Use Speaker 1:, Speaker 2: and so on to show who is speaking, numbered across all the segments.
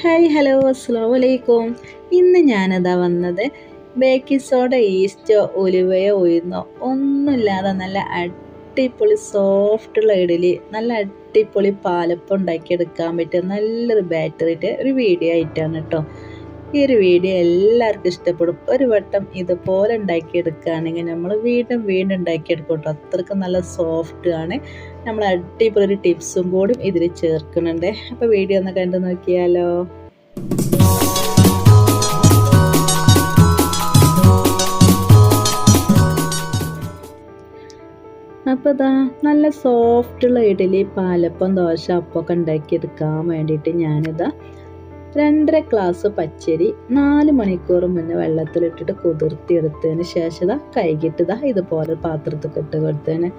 Speaker 1: Hi hello അസ്സാം വലൈക്കും ഇന്ന് ഞാനതാ വന്നത് ബേക്കിംഗ് സോഡ ഈസ്റ്റോ ഉലുവയോ ഉയർന്നോ ഒന്നുമില്ലാതെ നല്ല അടിപൊളി സോഫ്റ്റുള്ള ഇഡലി നല്ല അടിപൊളി പാലപ്പം ഉണ്ടാക്കിയെടുക്കാൻ പറ്റിയ നല്ലൊരു ബാറ്ററിയിട്ട് ഒരു വീഡിയോ ആയിട്ടാണ് കേട്ടോ. ഈ ഒരു വീഡിയോ എല്ലാവർക്കും ഇഷ്ടപ്പെടും. ഒരു വട്ടം ഇതുപോലെ ഉണ്ടാക്കിയെടുക്കുകയാണെങ്കിൽ നമ്മൾ വീണ്ടും വീണ്ടും ഉണ്ടാക്കിയെടുക്കും കേട്ടോ അത്രയ്ക്ക് നല്ല സോഫ്റ്റ് ആണ്. നമ്മൾ അടിപൊളി ഒരു ടിപ്സും കൂടി ഇതിൽ ചേർക്കുന്നുണ്ട്. അപ്പോൾ വീഡിയോ ഒന്ന് കണ്ടു നോക്കിയാലോ? അപ്പോൾ ഇതാ നല്ല സോഫ്റ്റുള്ള ഇഡലി പാലപ്പം ദോശ അപ്പമൊക്കെ ഉണ്ടാക്കിയെടുക്കാൻ വേണ്ടിയിട്ട് ഞാനിതാ രണ്ടര ഗ്ലാസ് പച്ചരി നാല് മണിക്കൂർ മുന്നേ വെള്ളത്തിലിട്ടിട്ട് കുതിർത്തിയെടുത്തതിന് ശേഷം ഇതാ കൈകിട്ടതാ ഇതുപോലെ പാത്രത്തിൽ ഇട്ട് കൊടുത്തതിന്.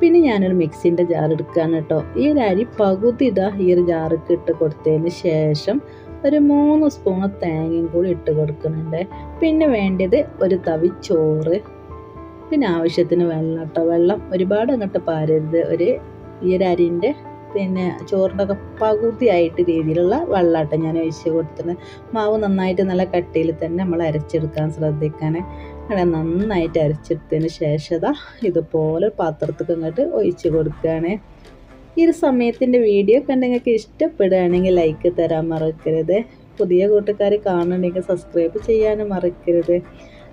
Speaker 1: പിന്നെ ഞാനൊരു മിക്സിന്റെ ജാർ എടുക്കുകയാണ് കേട്ടോ. ഈ അരി പകുതി ഇതാ ഈ ഒരു ജാർക്ക് ഇട്ട് കൊടുത്തതിന് ശേഷം ഒരു മൂന്ന് സ്പൂൺ തേങ്ങയും കൂടി ഇട്ട് കൊടുക്കുന്നുണ്ട്. പിന്നെ വേണ്ടത് ഒരു തവി ചോറ് പിന്നെ ആവശ്യത്തിന് വെള്ളം കേട്ടോ. വെള്ളം ഒരുപാട് അങ്ങോട്ട് പാരരുത്. ഒരു ഈ ഒരു അരിന്റെ പിന്നെ ചോറിന്റെ ഒക്കെ പകുതിയായിട്ട് രീതിയിലുള്ള വെള്ളമാട്ടോ ഞാൻ ഒഴിച്ച് കൊടുത്തത് മാവ് നന്നായിട്ട് നല്ല കട്ടിയിൽ തന്നെ നമ്മൾ അരച്ചെടുക്കാൻ ശ്രദ്ധിക്കാൻ. അങ്ങനെ നന്നായിട്ട് അരച്ചെടുത്തതിന് ശേഷം ഇതുപോലെ പാത്രത്തൊക്കെ ഇങ്ങോട്ട് ഒഴിച്ച് കൊടുക്കുകയാണ്. ഈ ഒരു സമയത്തിന്റെ വീഡിയോ കണ്ട് നിങ്ങൾക്ക് ഇഷ്ടപ്പെടുകയാണെങ്കിൽ ലൈക്ക് തരാൻ മറക്കരുത്. പുതിയ കൂട്ടുകാർ കാണുന്നുണ്ടെങ്കിൽ സബ്സ്ക്രൈബ് ചെയ്യാനും മറക്കരുത്.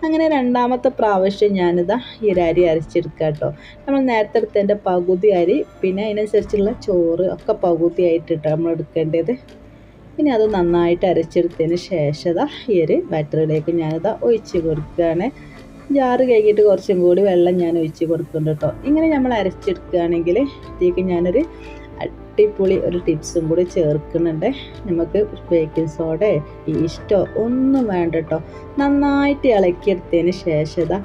Speaker 1: അങ്ങനെ രണ്ടാമത്തെ പ്രാവശ്യം ഞാനിതാ ഈ ഒരു അരി അരച്ചെടുക്കുക കേട്ടോ നമ്മൾ നേരത്തെ എടുത്തതിന്റെ പകുതി അരി പിന്നെ അതിനനുസരിച്ചുള്ള ചോറ് ഒക്കെ പകുതിയായിട്ടിട്ട് നമ്മൾ എടുക്കേണ്ടത്. ഇനി അത് നന്നായിട്ട് അരച്ചെടുത്തതിന് ശേഷം ഈ ഒരു ബാറ്ററിയിലേക്ക് ഞാനിതാ ഒഴിച്ച് കൊടുക്കുകയാണ്. ജാറ് കഴുകിയിട്ട് കുറച്ചും കൂടി വെള്ളം ഞാൻ ഒഴിച്ച് കൊടുക്കുന്നുണ്ട് കേട്ടോ ഇങ്ങനെ നമ്മൾ അരച്ചെടുക്കുകയാണെങ്കിൽ ഇതിലേക്ക് ഞാനൊരു അടിപൊളി ഒരു ടിപ്സും കൂടി ചേർക്കുന്നുണ്ട്. നമുക്ക് ബേക്കിംഗ് സോഡ ഈസ്റ്റോ ഒന്നും വേണ്ട കേട്ടോ നന്നായിട്ട് ഇളക്കിയെടുത്തതിന് ശേഷം ഇതാ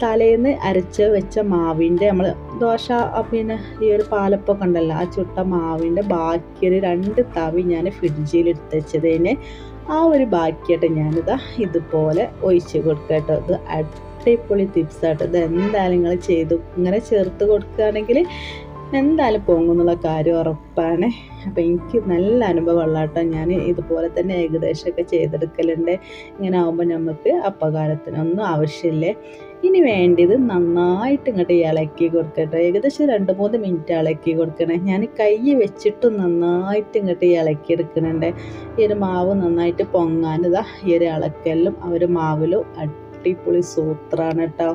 Speaker 1: തലേന്ന് അരച്ച് വെച്ച മാവിന്റെ നമ്മൾ ദോശ പിന്നെ ഈ ഒരു പാലപ്പൊക്കെ ഉണ്ടല്ലോ ആ ചുട്ട മാവിന്റെ ബാക്കിയൊരു രണ്ട് തവി ഞാൻ ഫ്രിഡ്ജിൽ എടുത്ത് വെച്ചതിന് ആ ഒരു ബാക്കിയായിട്ട് ഞാനിതാ ഇതുപോലെ ഒഴിച്ച് കൊടുക്കുക കേട്ടോ ഇത് അടിപൊളി ടിപ്സാട്ടോ ഇത് എന്തായാലും നിങ്ങൾ ചെയ്തു ഇങ്ങനെ ചേർത്ത് കൊടുക്കുകയാണെങ്കിൽ എന്തായാലും പോകുന്നുള്ള കാര്യം ഉറപ്പാണ്. അപ്പോൾ എനിക്ക് നല്ല അനുഭവമുള്ള കേട്ടോ ഞാൻ ഇതുപോലെ തന്നെ ഏകദേശമൊക്കെ ചെയ്തെടുക്കലുണ്ട്. ഇങ്ങനെ ആകുമ്പോൾ നമുക്ക് അപ്പകാലത്തിനൊന്നും ആവശ്യമില്ലേ. ഇനി വേണ്ടത് നന്നായിട്ട് ഇങ്ങോട്ട് ഇളക്കി കൊടുക്കട്ടെ. ഏകദേശം രണ്ട് മൂന്ന് മിനിറ്റ് ഇളക്കി കൊടുക്കണേ. ഞാൻ കൈ വെച്ചിട്ട് നന്നായിട്ട് ഇങ്ങോട്ട് ഇളക്കി എടുക്കുന്നുണ്ട് ഈ ഒരു മാവ് നന്നായിട്ട് പൊങ്ങാനിതാ ഈ ഒരു ഇളക്കലിലും ആ ഒരു മാവിലും അടിപൊളി സൂത്രാണ് കേട്ടോ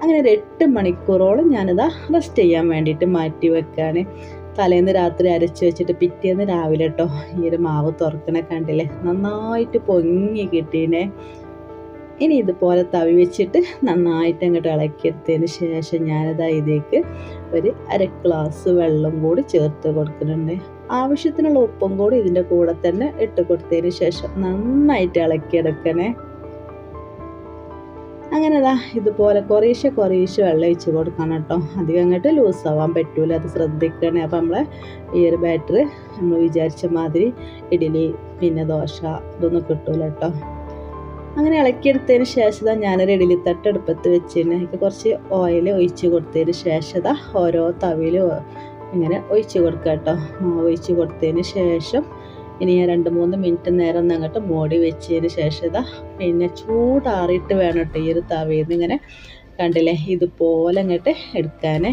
Speaker 1: അങ്ങനെ ഒരു എട്ട് മണിക്കൂറോളം ഞാനിതാ റെസ്റ്റ് ചെയ്യാൻ വേണ്ടിയിട്ട് മാറ്റി വെക്കുകയാണ് തലേന്ന് രാത്രി അരച്ച് വെച്ചിട്ട് പിറ്റേന്ന് രാവിലെ കേട്ടോ ഈ ഒരു മാവ് തുറക്കണ കണ്ടില്ലേ? നന്നായിട്ട് പൊങ്ങി കിട്ടീനെ. ഇനി ഇതുപോലെ തവി വെച്ചിട്ട് നന്നായിട്ട് അങ്ങോട്ട് ഇളക്കിയെടുത്തതിന് ശേഷം ഞാനിതാ ഇതിലേക്ക് ഒരു അര ഗ്ലാസ് വെള്ളം കൂടി ചേർത്ത് കൊടുക്കുന്നുണ്ട്. ആവശ്യത്തിനുള്ള ഉപ്പും കൂടി ഇതിന്റെ കൂടെ തന്നെ ഇട്ട് കൊടുത്തതിന് ശേഷം നന്നായിട്ട് ഇളക്കിയെടുക്കണേ. അങ്ങനെ അതാ ഇതുപോലെ കുറേശ്ശെ കുറേശ്ശെ വെള്ളം ഒഴിച്ച് കൊടുക്കണം കേട്ടോ. അധികം അങ്ങോട്ട് ലൂസ് ആവാൻ പറ്റൂല അത് ശ്രദ്ധിക്കണേ. അപ്പം നമ്മളെ ഈ ഒരു ബാറ്റർ നമ്മൾ വിചാരിച്ച മാതിരി ഇഡ്ഡലി പിന്നെ ദോശ ഇതൊന്നും കിട്ടൂല കേട്ടോ. അങ്ങനെ ഇളക്കിയെടുത്തതിന് ശേഷം ഞാനൊരു ഇഡലി തട്ട് എടുപ്പത്ത് വെച്ചിരുന്നു. എനിക്ക് കുറച്ച് ഓയിൽ ഒഴിച്ച് കൊടുത്തതിന് ശേഷം ഓരോ തവിയിലും ഇങ്ങനെ ഒഴിച്ച് കൊടുക്കുക കേട്ടോ. ഒഴിച്ച് കൊടുത്തതിന് ശേഷം ഇനി ഞാൻ രണ്ട് മൂന്ന് മിനിറ്റ് നേരം അങ്ങോട്ട് മൂടി വെച്ചതിന് ശേഷം ഇതാ പിന്നെ ചൂടാറിയിട്ട് വേണം കേട്ടോ ഈ ഒരു തവയിൽ ഇങ്ങനെ കണ്ടില്ലേ? ഇതുപോലെ അങ്ങോട്ട് എടുക്കാനേ.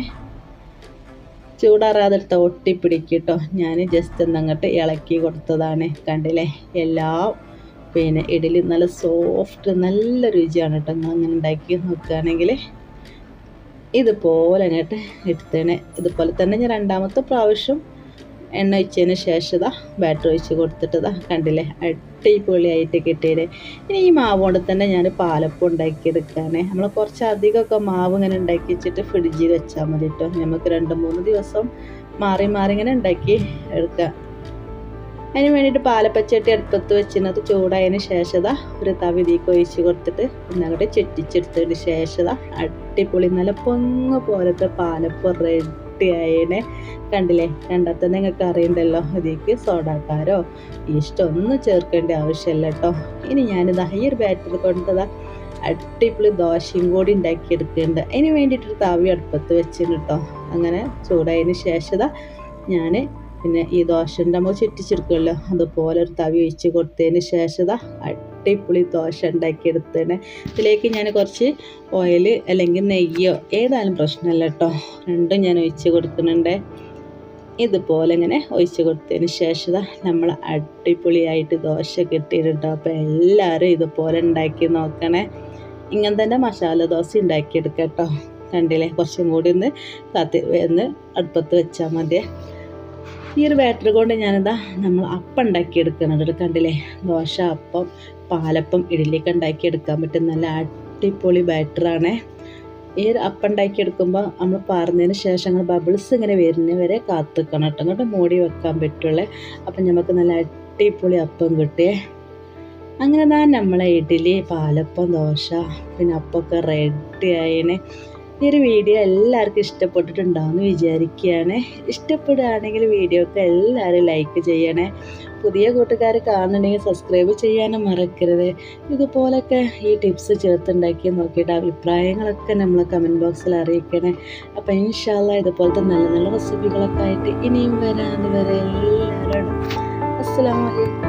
Speaker 1: ചൂടാറാതെ എടുത്ത ഒട്ടിപ്പിടിക്കട്ടോ ഞാൻ ജസ്റ്റ് ഒന്ന് അങ്ങോട്ട് ഇളക്കി കൊടുത്തതാണ് കണ്ടില്ലേ? എല്ലാം പിന്നെ ഇഡലി നല്ല സോഫ്റ്റ് നല്ല രുചിയാണ് കേട്ടോ. നിങ്ങൾ അങ്ങനെ ഉണ്ടാക്കി നോക്കുകയാണെങ്കിൽ ഇതുപോലെ അങ്ങോട്ട് എടുത്തേനെ. ഇതുപോലെ തന്നെ ഞാൻ രണ്ടാമത്തെ പ്രാവശ്യം എണ്ണ ഒഴിച്ചതിന് ശേഷം ബാറ്റർ ഒഴിച്ച് കൊടുത്തിട്ടതാ കണ്ടില്ലേ? അടിപൊളിയായിട്ട് കിട്ടിയത് ഇനി ഈ മാവ് കൊണ്ട് തന്നെ ഞാൻ പാലപ്പം എടുക്കാനേ നമ്മൾ കുറച്ച് അധികമൊക്കെ മാവ് ഇങ്ങനെ ഉണ്ടാക്കി വെച്ചിട്ട് ഫ്രിഡ്ജിൽ വെച്ചാൽ മതി കേട്ടോ നമുക്ക് രണ്ട് മൂന്ന് ദിവസം മാറി മാറി ഇങ്ങനെ ഉണ്ടാക്കി എടുക്കാം. അതിന് വേണ്ടിയിട്ട് പാലപ്പച്ചട്ടി അടുപ്പത്ത് വെച്ചിരുന്നത് ചൂടായതിന് ശേഷം ഒരു തവിതീക്ക് ഒഴിച്ച് കൊടുത്തിട്ട് ഒന്നങ്ങോട്ട് ചുറ്റിച്ചെടുത്തതിന് ശേഷം അടിപൊളി നല്ല പൊങ്ങ് പോലത്തെ പാലപ്പം റെഡിയായതിനെ കണ്ടില്ലേ? കണ്ടാൽ തന്നെ നിങ്ങൾക്ക് അറിയണ്ടല്ലോ. ഇതിലേക്ക് സോഡാക്കാരോ? ഇഷ്ടമൊന്നും ചേർക്കേണ്ട ആവശ്യമില്ല കേട്ടോ. ഇനി ഞാൻ ഈ ഒരു കൊണ്ടതാ അടിപൊളി ദോശയും കൂടി ഉണ്ടാക്കിയെടുക്കുന്നുണ്ട്. അതിന് വേണ്ടിയിട്ടൊരു തവി അടുപ്പത്ത് വെച്ചിന് കേട്ടോ. അങ്ങനെ ചൂടായതിന് ശേഷം ഞാൻ പിന്നെ ഈ ദോശന്റെ നമ്മൾ ചുറ്റിച്ചെടുക്കുമല്ലോ അതുപോലെ ഒരു തവി ഒഴിച്ച് കൊടുത്തതിന് ശേഷം അടിപൊളി ദോശ ഉണ്ടാക്കിയെടുത്തേനെ ഇതിലേക്ക് ഞാൻ കുറച്ച് ഓയിൽ അല്ലെങ്കിൽ നെയ്യോ ഏതായാലും പ്രശ്നമല്ല കേട്ടോ. രണ്ടും ഞാൻ ഒഴിച്ച് കൊടുക്കുന്നുണ്ട്. ഇതുപോലെ ഇങ്ങനെ ഒഴിച്ച് കൊടുത്തതിന് ശേഷം നമ്മൾ അടിപൊളിയായിട്ട് ദോശ കിട്ടിയിട്ടുണ്ട്. അപ്പോൾ എല്ലാവരും ഇതുപോലെ ഉണ്ടാക്കി നോക്കണേ. ഇങ്ങനെ തന്നെ മസാല ദോശ ഉണ്ടാക്കിയെടുക്കാം കേട്ടോ. കണ്ടില്ലേ? കുറച്ചും കൂടി ഒന്ന് കത്തി ഒന്ന് അടുപ്പത്ത് വെച്ചാൽ മതി ഈ ഒരു ബാറ്ററി കൊണ്ട് ഞാനിതാ നമ്മൾ അപ്പം ഉണ്ടാക്കിയെടുക്കുന്നത് കണ്ടില്ലേ? ദോശ അപ്പം പാലപ്പം ഇഡലിയൊക്കെ ഉണ്ടാക്കിയെടുക്കാൻ പറ്റും നല്ല അടിപൊളി ബാറ്ററാണ് ഈ ഒരു അപ്പം ഉണ്ടാക്കിയെടുക്കുമ്പോൾ നമ്മൾ പറഞ്ഞതിന് ശേഷം നമ്മൾ ബബിൾസ് ഇങ്ങനെ വരുന്ന വരെ കാത്തിക്കണം കേട്ടോ. അങ്ങോട്ട് മൂടി വെക്കാൻ പറ്റുള്ളേ. അപ്പം നമുക്ക് നല്ല അടിപൊളി അപ്പം കിട്ടിയേ. അങ്ങനെ തന്നെ നമ്മളെ ഇഡ്ഡലി പാലപ്പം ദോശ പിന്നെ അപ്പമൊക്കെ റെഡി ആയിന്. ഈ ഒരു വീഡിയോ എല്ലാവർക്കും ഇഷ്ടപ്പെട്ടിട്ടുണ്ടാവുമെന്ന് വിചാരിക്കുകയാണ്. ഇഷ്ടപ്പെടുകയാണെങ്കിൽ വീഡിയോക്ക് എല്ലാവരും ലൈക്ക് ചെയ്യണേ. പുതിയ കൂട്ടുകാർ കാണുന്നുണ്ടെങ്കിൽ സബ്സ്ക്രൈബ് ചെയ്യാനും മറക്കരുത്. ഇതുപോലൊക്കെ ഈ ടിപ്സ് ചേർത്തുണ്ടാക്കി നോക്കിയിട്ട് അഭിപ്രായങ്ങളൊക്കെ നമ്മൾ കമന്റ് ബോക്സിൽ അറിയിക്കണേ. അപ്പോൾ ഇൻഷാല്ല ഇതുപോലത്തെ നല്ല നല്ല റെസിപ്പികളൊക്കെ ആയിട്ട് ഇനിയും വരാൻ വരെ എല്ലാവരോടും അസ്സാം വലൈക്കും